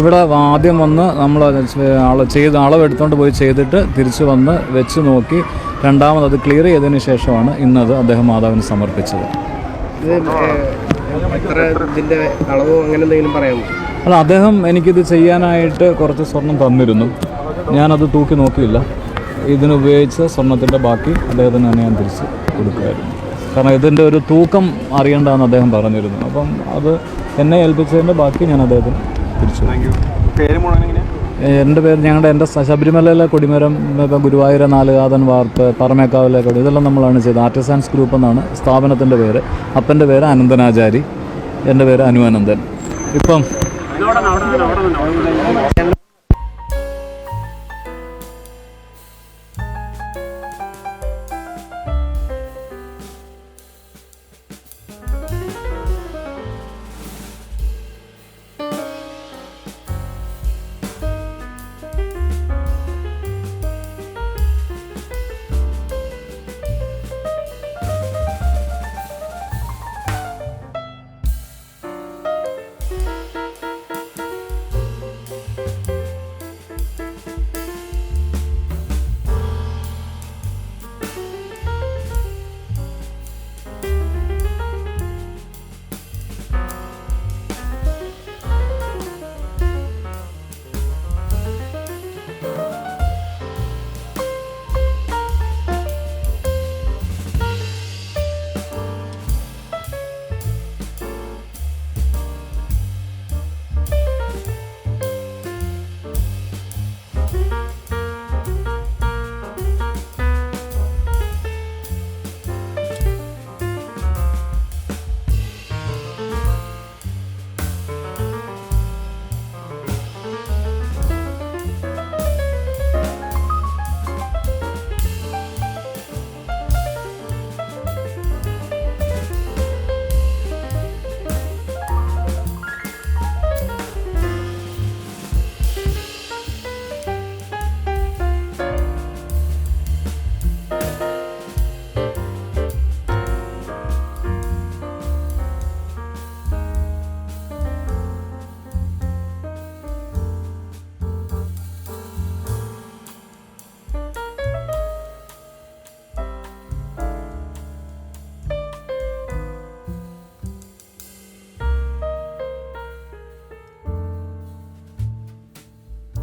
ഇവിടെ ആദ്യം വന്ന് നമ്മൾ ചെയ്ത് അളവെടുത്തുകൊണ്ട് പോയി ചെയ്തിട്ട് തിരിച്ചു വന്ന് വെച്ച് നോക്കി. രണ്ടാമത് അത് ക്ലിയർ ചെയ്തതിന് ശേഷമാണ് ഇന്നത് അദ്ദേഹം മാതാവിന് സമർപ്പിച്ചത്. അല്ല അദ്ദേഹം എനിക്കിത് ചെയ്യാനായിട്ട് കുറച്ച് സ്വർണം തന്നിരുന്നു. ഞാനത് തൂക്കി നോക്കിയില്ല. ഇതിനുപയോഗിച്ച് സ്വർണത്തിന്റെ ബാക്കി അദ്ദേഹത്തിന് തന്നെ ഞാൻ തിരിച്ച് കൊടുക്കുമായിരുന്നു. കാരണം ഇതിന്റെ ഒരു തൂക്കം അറിയേണ്ടതെന്ന് അദ്ദേഹം പറഞ്ഞിരുന്നു. അപ്പം അത് എന്നെ ഏൽപ്പിച്ചതിന്റെ ബാക്കി ഞാൻ അദ്ദേഹത്തിന് തിരിച്ചു പേര് എന്റെ പേര് ഞങ്ങളുടെ എന്റെ ശബരിമലയിലെ കൊടിമരം ഇപ്പം ഗുരുവായൂര നാലുകാതൻ വാർപ്പ് പറമേക്കാവിലെ കൊടി ഇതെല്ലാം നമ്മളാണ് ചെയ്തത് ആർട്ടിസാൻസ് ഗ്രൂപ്പ് എന്നാണ് സ്ഥാപനത്തിന്റെ പേര് അപ്പന്റെ പേര് അനന്തനാചാരി എന്റെ പേര് അനുവാനന്ദൻ ഇപ്പം